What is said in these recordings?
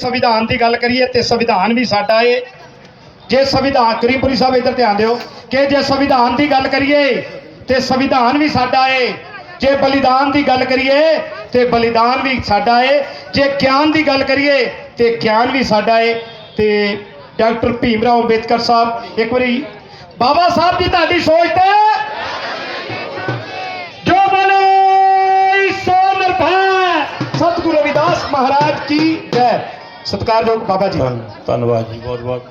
ਸੰਵਿਧਾਨ ਦੀ ਗੱਲ ਕਰੀਏ ਤੇ ਸੰਵਿਧਾਨ ਵੀ ਸਾਡਾ ਏ। ਜੇ ਸੰਵਿਧਾਨ, ਕਰੀਮਪੁਰੀ ਸਾਹਿਬ ਇੱਧਰ ਧਿਆਨ ਦਿਓ ਕਿ ਜੇ ਸੰਵਿਧਾਨ ਦੀ ਗੱਲ ਕਰੀਏ ਤੇ ਸੰਵਿਧਾਨ ਵੀ ਸਾਡਾ ਏ। ਜੇ ਬਲੀਦਾਨ ਦੀ ਗੱਲ ਕਰੀਏ ਤੇ ਬਲੀਦਾਨ ਵੀ ਸਾਡਾ ਏ। ਜੇ ਗਿਆਨ ਦੀ ਗੱਲ ਕਰੀਏ ਤੇ ਗਿਆਨ ਵੀ ਸਾਡਾ ਏ। ਤੇ ਡਾਕਟਰ ਭੀਮ ਰਾਓ ਅੰਬੇਦਕਰ ਸਾਹਿਬ, ਇੱਕ ਵਾਰੀ ਬਾਬਾ ਸਾਹਿਬ ਦੀ ਤੁਹਾਡੀ ਸੋਚ ਤੇ ਜੋ ਬਲੇ ਸੋ ਨਿਰਭੈ। ਸਤਿਗੁਰੂ ਰਵਿਦਾਸ ਮਹਾਰਾਜ ਕੀ ਜੈ। ਸਤਿਕਾਰਯੋਗ ਬਾਬਾ ਜੀ। ਧੰਨ- ਧੰਨਵਾਦ ਜੀ ਬਹੁਤ ਬਹੁਤ।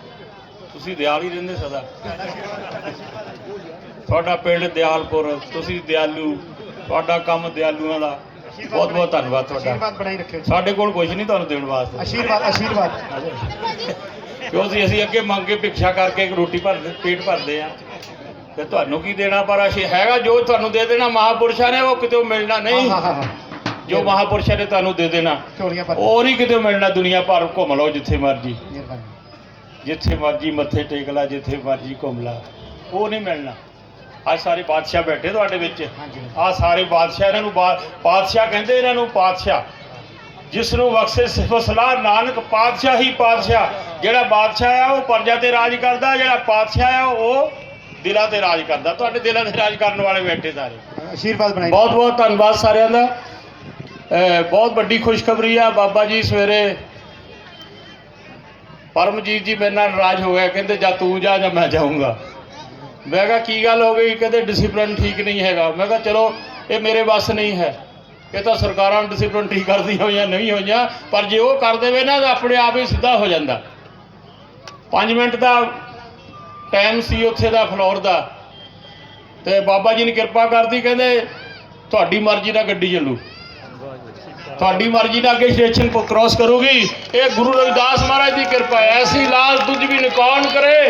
ਤੁਸੀਂ ਦਿਆਲ ਹੀ ਰਹਿੰਦੇ ਸਦਾ। ਤੁਹਾਡਾ ਪਿੰਡ ਦਿਆਲਪੁਰ ਤੁਸੀਂ ਦਿਆਲੂ। ਤੁਹਾਡਾ ਕੰਮ ਦਿਆਲੂਆਂ ਦਾ। ਬਹੁਤ ਬਹੁਤ ਧੰਨਵਾਦ ਤੁਹਾਡਾ। ਆਸ਼ੀਰਵਾਦ ਬਣਾਈ ਰੱਖਿਓ ਜੀ। ਸਾਡੇ ਕੋਲ ਕੁਝ ਨਹੀਂ ਤੁਹਾਨੂੰ ਦੇਣ ਵਾਸਤੇ। ਆਸ਼ੀਰਵਾਦ ਆਸ਼ੀਰਵਾਦ। ਕਿਉਂ ਸੀ ਅਸੀਂ ਅੱਗੇ ਮੰਗ ਕੇ ਭਿਕਸ਼ਾ ਕਰਕੇ ਇੱਕ ਰੋਟੀ ਭਰਦੇ ਪੇਟ ਭਰਦੇ ਆ ਤੇ ਤੁਹਾਨੂੰ ਕੀ ਦੇਣਾ? ਪਰ ਅਸੀਂ ਹੈਗਾ ਜੋ ਤੁਹਾਨੂੰ ਦੇ ਦੇਣਾ ਮਹਾਪੁਰਸ਼ਾਂ ਨੇ ਉਹ ਕਿਤੇ ਮਿਲਣਾ ਨਹੀਂ। ਹਾਂ ਹਾਂ ਹਾਂ। ਜੋ ਮਹਾਪੁਰਸ਼ਾਂ ਨੇ ਤੁਹਾਨੂੰ ਦੇ ਦੇਣਾ ਝੋਲੀਆਂ ਪਰ ਉਹ ਨਹੀਂ ਕਿਤੇ ਮਿਲਣਾ ਦੁਨੀਆ ਭਰ ਘੁੰਮ ਲਓ ਜਿੱਥੇ ਮਰਜ਼ੀ। ਜਿੱਥੇ ਮਰਜ਼ੀ ਮੱਥੇ ਟੇਕ ਲਾ ਜਿੱਥੇ ਮਰਜ਼ੀ ਘੁੰਮ ਲਾ। ਉਹ ਨਹੀਂ ਮਿਲਣਾ। ਅੱਜ ਸਾਰੇ ਬਾਦਸ਼ਾਹ ਬੈਠੇ ਤੁਹਾਡੇ ਵਿੱਚ। ਆ ਸਾਰੇ ਬਾਦਸ਼ਾਹ ਇਹਨਾਂ ਨੂੰ ਬਾ- ਪਾਤਸ਼ਾਹ ਕਹਿੰਦੇ ਇਹਨਾਂ ਨੂੰ ਪਾਤਸ਼ਾਹ ਜਿਸ ਨੂੰ ਬਖਸ਼ੇ ਸਿਫਤ ਸਲਾਹ ਨਾਨਕ ਪਾਤਸ਼ਾਹ ਹੀ ਪਾਤਸ਼ਾਹ ਜਿਹੜਾ ਬਾਦਸ਼ਾਹ ਆ ਉਹ ਪ੍ਰਜਾ ਤੇ ਰਾਜ ਕਰਦਾ ਜਿਹੜਾ ਪਾਤਸ਼ਾਹ ਆ ਉਹ ਦਿਲਾਂ ਤੇ ਰਾਜ ਕਰਦਾ। ਤੁਹਾਡੇ ਦਿਲਾਂ ਤੇ ਰਾਜ ਕਰਨ ਵਾਲੇ ਬੈਠੇ ਸਾਰੇ। ਆਸ਼ੀਰਵਾਦ ਬਣਾਈ। ਬਹੁਤ ਬਹੁਤ ਧੰਨਵਾਦ ਸਾਰਿਆਂ ਦਾ। ਬਹੁਤ ਵੱਡੀ ਖੁਸ਼ਖਬਰੀ ਆ। ਬਾਬਾ ਜੀ ਸਵੇਰੇ ਪਰਮਜੀਤ ਜੀ ਮੇਰੇ ਨਾਲ ਨਾਰਾਜ਼ ਹੋ ਗਿਆ। ਕਹਿੰਦੇ, ਜਾਂ ਤੂੰ ਜਾ ਜਾਂ ਮੈਂ ਜਾਊਂਗਾ। ਮੈਂ ਕਿਹਾ, ਕੀ ਗੱਲ ਹੋ ਗਈ? ਕਹਿੰਦੇ ਡਿਸਪਲਿਨ ਠੀਕ ਨਹੀਂ ਹੈਗਾ। ਮੈਂ ਕਿਹਾ, ਚਲੋ, ਇਹ ਮੇਰੇ ਵੱਸ ਨਹੀਂ ਹੈ। ਇਹ ਤਾਂ ਸਰਕਾਰਾਂ ਨੂੰ ਡਿਸਪਲਿਨ ਠੀਕ ਕਰਦੀਆਂ ਹੋਈਆਂ, ਨਹੀਂ ਹੋਈਆਂ। ਪਰ ਜੇ ਉਹ ਕਰ ਦੇਵੇ ਨਾ, ਤਾਂ ਆਪਣੇ ਆਪ ਹੀ ਸਿੱਧਾ ਹੋ ਜਾਂਦਾ। 5 ਮਿੰਟ ਦਾ ਟਾਈਮ ਸੀ ਉੱਥੇ ਦਾ, ਫਲੋਰ ਦਾ। ਤੇ ਬਾਬਾ ਜੀ ਨੇ ਕਿਰਪਾ ਕਰਦੀ ਕਹਿੰਦੇ, ਤੁਹਾਡੀ ਮਰਜ਼ੀ ਨਾਲ ਗੱਡੀ ਚੱਲੂ। ਤੁਹਾਡੀ ਮਰਜ਼ੀ ਨਾਲ ਅੱਗੇ ਸਟੇਸ਼ਨ ਕੋ ਕ੍ਰਾਸ ਕਰੂਗੀ। ਇਹ ਗੁਰੂ ਰਵਿਦਾਸ ਮਹਾਰਾਜ ਦੀ ਕਿਰਪਾ ਐਸੀ ਲਾਲ ਤੁਝ ਵੀ ਨਿਕਾਨ ਕਰੇ?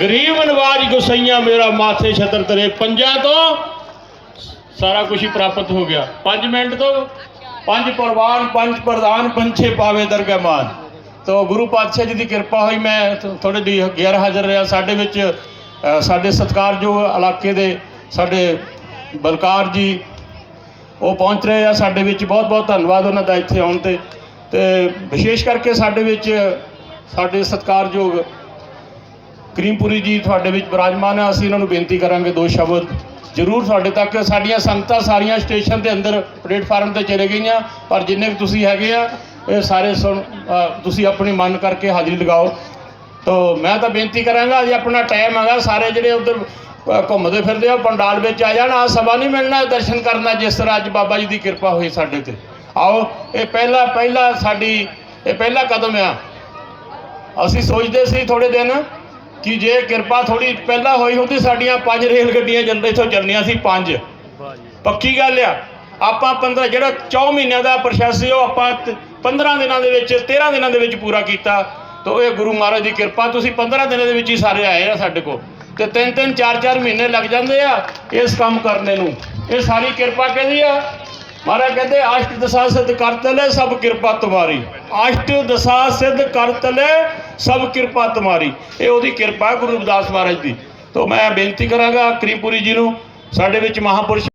ਗਰੀਬ ਨਵਾਜ ਗੁਸਈਆ ਮੇਰਾ ਮਾਥੇ ਛਤਰ ਤਰੇ। ਪੰਜਾਂ ਤੋਂ ਸਾਰਾ ਕੁਝ ਹੀ ਪ੍ਰਾਪਤ ਹੋ ਗਿਆ। 5 ਮਿੰਟ ਤੋਂ ਪੰਜ ਪਰਵਾਨ, ਪੰਜ ਪ੍ਰਧਾਨ, ਪੰਛੇ ਪਾਵੇ ਦਰਗਾਹ ਮਾਨ। ਤੋ ਗੁਰੂ ਪਾਤਸ਼ਾਹ ਜੀ ਦੀ ਕਿਰਪਾ ਹੋਈ। ਮੈਂ ਥੋੜੇ ਦੀ ਗੈਰ ਹਾਜ਼ਰ ਰਿਹਾ। ਸਾਡੇ ਵਿੱਚ ਸਾਡੇ ਸਤਿਕਾਰਯੋਗ ਇਲਾਕੇ ਦੇ ਸਾਡੇ ਬਲਕਾਰ ਜੀ ਉਹ ਪਹੁੰਚ ਰਹੇ ਆ ਸਾਡੇ ਵਿੱਚ। ਬਹੁਤ ਬਹੁਤ ਧੰਨਵਾਦ ਉਹਨਾਂ ਦਾ ਇੱਥੇ ਆਉਣ ਤੇ। ਤੇ ਵਿਸ਼ੇਸ਼ ਕਰਕੇ ਸਾਡੇ ਵਿੱਚ ਸਾਡੇ ਸਤਿਕਾਰਯੋਗ ਕਰੀਮਪੁਰੀ ਜੀ ਤੁਹਾਡੇ ਵਿੱਚ ਬਿਰਾਜਮਾਨ ਆ। ਅਸੀਂ ਇਹਨਾਂ ਨੂੰ ਬੇਨਤੀ ਕਰਾਂਗੇ ਦੋ ਸ਼ਬਦ। ਜ਼ਰੂਰ ਤੁਹਾਡੇ ਤੱਕ ਸਾਡੀਆਂ ਸੰਗਤਾਂ ਸਾਰੀਆਂ ਸਟੇਸ਼ਨ ਦੇ ਅੰਦਰ ਪਲੇਟਫਾਰਮ ਤੇ ਚਲੇ ਗਈਆਂ। ਪਰ ਜਿੰਨੇ ਕੁ ਤੁਸੀਂ ਹੈਗੇ ਆ, ਇਹ ਸਾਰੇ ਸੁਣ ਤੁਸੀਂ ਆਪਣੀ ਮਨ ਕਰਕੇ ਹਾਜ਼ਰੀ ਲਗਾਓ। ਤੋ ਮੈਂ ਤਾਂ ਬੇਨਤੀ ਕਰਾਂਗਾ ਜੇ ਆਪਣਾ ਟਾਈਮ ਹੈਗਾ। ਸਾਰੇ ਜਿਹੜੇ ਉਧਰ ਘੁੰਮਦੇ ਫਿਰਦੇ ਆ, ਪੰਡਾਲ ਵਿੱਚ ਆ ਜਾਣ ਆ ਸਭਾ ਨਹੀਂ ਮਿਲਣਾ, ਦਰਸ਼ਨ ਕਰਨਾ, ਜਿਸ ਤਰ੍ਹਾਂ ਅੱਜ ਬਾਬਾ ਜੀ ਦੀ ਕਿਰਪਾ ਹੋਈ ਸਾਡੇ ਤੇ। ਆਓ, ਇਹ ਪਹਿਲਾ ਪਹਿਲਾ ਸਾਡੀ ਇਹ ਪਹਿਲਾ ਕਦਮ ਆ। ਅਸੀਂ ਸੋਚਦੇ ਸੀ ਥੋੜੇ ਦਿਨ ਕਿ ਜੇ ਕਿਰਪਾ ਥੋੜੀ ਪਹਿਲਾਂ ਹੋਈ ਹੁੰਦੀ, ਸਾਡੀਆਂ ਪੰਜ ਰੇਲ ਗੱਡੀਆਂ ਜਲਦੀ ਇੱਥੋਂ ਚੱਲਣੀਆਂ ਸੀ ਪੰਜ। ਪੱਕੀ ਗੱਲ ਆ। ਆਪਾਂ 15 ਜਿਹੜਾ 4 ਮਹੀਨਿਆਂ ਦਾ ਪ੍ਰੋਸੈਸ ਸੀ, ਉਹ ਆਪਾਂ ਤ- 15 ਦਿਨਾਂ ਦੇ ਵਿੱਚ 13 ਦਿਨਾਂ ਦੇ ਵਿੱਚ ਪੂਰਾ ਕੀਤਾ। ਤਾਂ ਇਹ ਗੁਰੂ ਮਹਾਰਾਜ ਦੀ ਕਿਰਪਾ, ਤੁਸੀਂ 15 ਦਿਨਾਂ ਦੇ ਵਿੱਚ ਹੀ ਸਾਰੇ ਆਏ ਆ ਸਾਡੇ ਕੋਲ। ਤੇ ਤਿੰਨ ਤਿੰਨ, ਚਾਰ ਚਾਰ ਮਹੀਨੇ ਲੱਗ ਜਾਂਦੇ ਆ ਇਸ ਕੰਮ ਕਰਨੇ ਨੂੰ। ਇਹ ਸਾਰੀ ਕਿਰਪਾ ਕਹਿੰਦੀ ਆ? ਮਹਾਰਾਜ ਕਹਿੰਦੇ ਅਸ਼ਟ ਦਸ਼ਾ ਸਿੱਧ ਕਰਤ ਲੈ ਸਭ ਕਿਰਪਾ ਤੁਮਾਰੀ ਅਸ਼ਟ ਦਸ਼ਾ ਸਿੱਧ ਕਰਤ ਲੈ ਸਭ ਕਿਰਪਾ ਤੁਮਾਰੀ ਇਹ ਉਹਦੀ ਕਿਰਪਾ ਗੁਰੂ ਰਵਿਦਾਸ ਮਹਾਰਾਜ ਦੀ। ਤੋਂ ਮੈਂ ਬੇਨਤੀ ਕਰਾਂਗਾ ਕਰੀਮਪੁਰੀ ਜੀ ਨੂੰ, ਸਾਡੇ ਵਿੱਚ ਮਹਾਪੁਰਸ਼